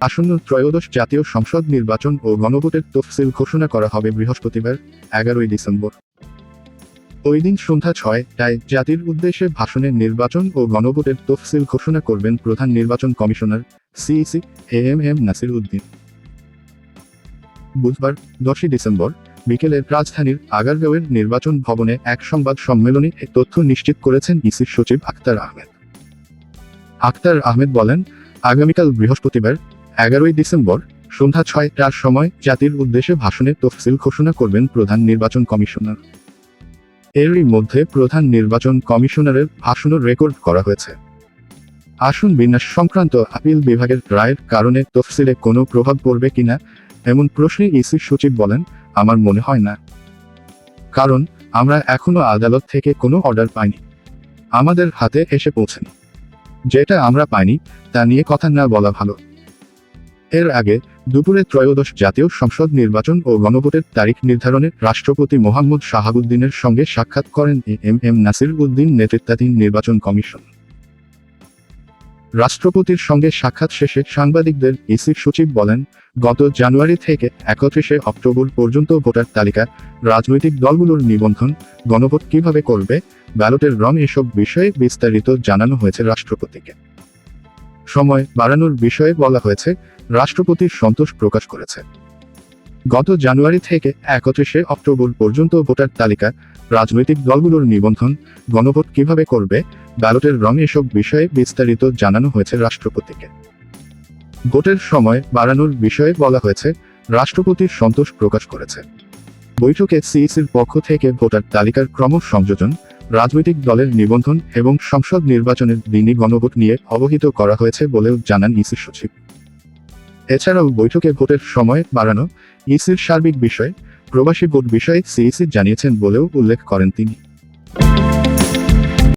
আসন্ন ত্রয়োদশ জাতীয় সংসদ নির্বাচন ও গণভোটের তফসিল ঘোষণা করা হবে বৃহস্পতিবার, এগারোই ডিসেম্বর। ওই দিন সন্ধ্যা ছয়টায় জাতির উদ্দেশ্যে ভাষণে নির্বাচন ও গণভোটের তফসিল ঘোষণা করবেন প্রধান নির্বাচন commissioner CEC A M M Nasir Uddin. বুধবার, দশই ডিসেম্বর, বিকেলে রাজধানীর আগারগাঁওয়ের নির্বাচন ভবনে এক সংবাদ সম্মেলনে এ তথ্য নিশ্চিত করেছেন ইসির সচিব আক্তার আহমেদ। আক্তার আহমেদ বলেন, আগামীকাল বৃহস্পতিবার এগারোই ডিসেম্বর, সন্ধ্যা ছয়টার সময় জাতির উদ্দেশ্যে ভাষণে তফসিল ঘোষণা করবেন প্রধান নির্বাচন কমিশনার। এরই মধ্যে প্রধান নির্বাচন কমিশনারের ভাষণও রেকর্ড করা হয়েছে। আসন বিন্যাস সংক্রান্ত আপিল বিভাগের রায়ের কারণে তফসিলে কোনো প্রভাব পড়বে কিনা, এমন প্রশ্নে ইসি সচিব বলেন, আমার মনে হয় না। কারণ, আমরা এখনও আদালত থেকে কোনো অর্ডার পাইনি। আমাদের হাতে এসে পৌঁছেনি। যেটা আমরা পাইনি, তা নিয়ে কথা না বলা ভালো। এর আগে দুপুরে ত্রয়োদশ জাতীয় সংসদ নির্বাচন ও গণভোটের তারিখ নির্ধারণে রাষ্ট্রপতি মোহাম্মদ শাহাবুদ্দিনের সঙ্গে সাক্ষাৎ করেন এম এম নাসির উদ্দিন নেতৃত্বাধীন নির্বাচন কমিশন। রাষ্ট্রপতির সঙ্গে সাক্ষাৎ শেষে সাংবাদিকদের ইসির সচিব বলেন, গত জানুয়ারি থেকে একত্রিশে অক্টোবর পর্যন্ত ভোটার তালিকা, রাজনৈতিক দলগুলোর নিবন্ধন, গণভোট কীভাবে করবে, ব্যালটের রং এসব বিষয়ে বিস্তারিত জানানো হয়েছে রাষ্ট্রপতিকে। সময় বাড়ানোর বিষয়ে বলা হয়েছে রাষ্ট্রপতির সন্তোষ প্রকাশ করেছে। গত জানুয়ারি থেকে একত্রিশে অক্টোবর পর্যন্ত ভোটার তালিকা, রাজনৈতিক দলগুলোর নিবন্ধন, গণভোট কীভাবে করবে, ব্যালটের রং এসব বিষয়ে বিস্তারিত জানানো হয়েছে রাষ্ট্রপতিকে। ভোটের সময় বাড়ানোর বিষয়ে বলা হয়েছে রাষ্ট্রপতির সন্তোষ প্রকাশ করেছে। বৈঠকে সিইসির পক্ষ থেকে ভোটার তালিকার ক্রম সংযোজন রাজনৈতিক দলের নিবন্ধন এবং সংসদ নির্বাচনের দিনই গণভোট নিয়ে অবহিত করা হয়েছে বলেও জানান ইসির সচিব। এছাড়াও বৈঠকে ভোটের সময় বাড়ানো ইসির সার্বিক বিষয়ে, প্রবাসী ভোট বিষয়ে সিইসি জানিয়েছেন বলেও উল্লেখ করেন তিনি।